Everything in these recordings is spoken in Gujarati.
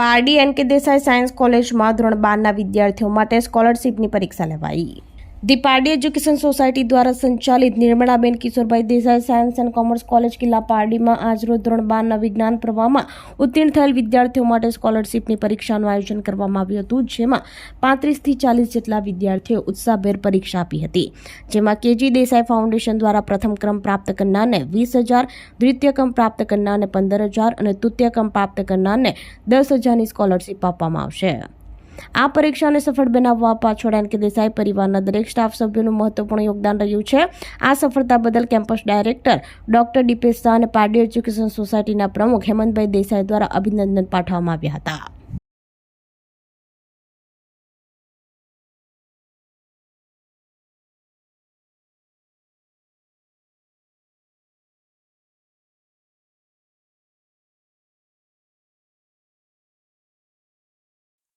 પારડી એન કે દેસાઈ સાયન્સ કોલેજમાં ધોરણ બારના વિદ્યાર્થીઓ માટે સ્કોલરશીપની પરીક્ષા લેવાઈ. ધી પારડી એજ્યુકેશન સોસાયટી દ્વારા સંચાલિત Nirmalaben Kishorbhai Desai science and commerce college Killa પારડીમાં આજરોજ ધોરણ બારના વિજ્ઞાન પ્રવાહમાં ઉત્તીર્ણ થયેલ વિદ્યાર્થીઓ માટે સ્કોલરશીપની પરીક્ષાનું આયોજન કરવામાં આવ્યું હતું, જેમાં પાંત્રીસથી ચાલીસ જેટલા વિદ્યાર્થીઓ ઉત્સાહભેર પરીક્ષા આપી હતી. જેમાં કેજી દેસાઈ ફાઉન્ડેશન દ્વારા પ્રથમ ક્રમ પ્રાપ્ત કરનારને વીસ હજાર, દ્વિતીય ક્રમ પ્રાપ્ત કરનારને પંદર હજાર અને તૃતીય ક્રમ પ્રાપ્ત કરનારને દસ હજારની સ્કોલરશીપ આપવામાં આવશે. આ પરીક્ષાને સફળ બનાવવા પાછળ એન કે દેસાઈ પરિવારના દરેક સ્ટાફ સભ્યોનું મહત્વપૂર્ણ યોગદાન રહ્યું છે. આ સફળતા બદલ campus director doctor Dipesh Shah અને પારડી એજ્યુકેશન સોસાયટીના પ્રમુખ હેમંતભાઈ દેસાઈ દ્વારા અભિનંદન પાઠવવામાં આવ્યા હતા.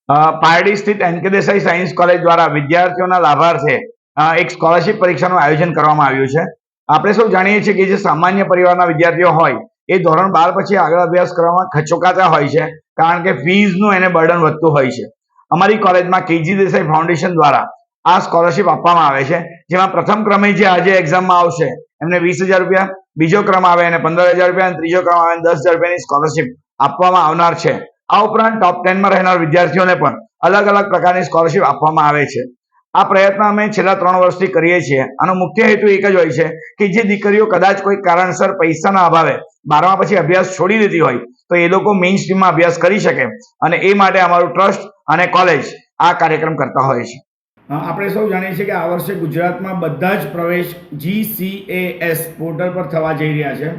પારડી સ્થિત એનકે દેસાઈ સાયન્સ કોલેજ દ્વારા વિદ્યાર્થીઓના લાભાર્થે એક સ્કોલરશિપ પરીક્ષાનું આયોજન કરવામાં આવ્યું છે. આપણે સૌ જાણીએ છીએ કે જે સામાન્ય પરિવારના વિદ્યાર્થીઓ હોય, એ ધોરણ બાર પછી આગળ અભ્યાસ કરવામાં ખચોકાતા હોય છે, કારણ કે ફીઝનું એને બર્ડન વધતું હોય છે. અમારી કોલેજમાં કેજી દેસાઈ ફાઉન્ડેશન દ્વારા આ સ્કોલરશિપ આપવામાં આવે છે, જેમાં પ્રથમ ક્રમે જે આજે એક્ઝામમાં આવશે, એમને વીસ હજાર રૂપિયા, બીજો ક્રમ આવે એને પંદર હજાર રૂપિયા, અને ત્રીજો ક્રમ આવે દસ હજાર રૂપિયાની સ્કોલરશિપ આપવામાં આવનાર છે. આ ઉપરાંત ટોપ ટેનમાં રહેનાર વિદ્યાર્થીઓને પણ અલગ અલગ પ્રકારની સ્કોલરશિપ આપવામાં આવે છે. આ પ્રયત્ન અમે છેલ્લા ત્રણ વર્ષથી કરીએ છીએ. આનો મુખ્ય હેતુ એક જ હોય છે કે જે દીકરીઓ કદાચ કોઈ કારણસર પૈસાના અભાવે બારમા પછી અભ્યાસ છોડી દીધી હોય, તો એ લોકો મેઇન સ્ટ્રીમમાં અભ્યાસ કરી શકે અને એ માટે અમારું ટ્રસ્ટ અને કોલેજ આ કાર્યક્રમ કરતા હોય છે. આપણે સૌ જાણીએ છીએ કે આ વર્ષે ગુજરાતમાં બધા જ પ્રવેશ જીસીએએસ પોર્ટલ પર થવા જઈ રહ્યા છે.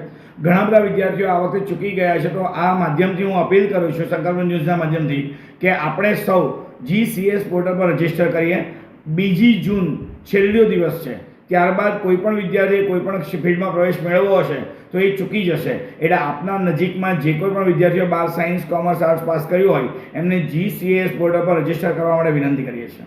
ઘણા બધા વિદ્યાર્થીઓ આ વખતે ચૂકી ગયા છે. તો આ માધ્યમથી હું અપીલ કરું છું સંકલ્પ ન્યૂઝના માધ્યમથી કે આપણે સૌ જીસીએસ પોર્ટલ પર રજિસ્ટર કરીએ. બીજી જૂન છેલ્લો દિવસ છે. ત્યારબાદ કોઈ પણ વિદ્યાર્થીએ કોઈ પણ ફિલ્ડમાં પ્રવેશ મેળવવો હશે તો એ ચૂકી જશે. એટલે આપના નજીકમાં જે કોઈ પણ વિદ્યાર્થીઓ બાર સાયન્સ, કોમર્સ, આર્ટ્સ પાસ કર્યું હોય, એમને જીસીએસ પોર્ટલ પર રજિસ્ટર કરવા માટે વિનંતી કરીએ છીએ.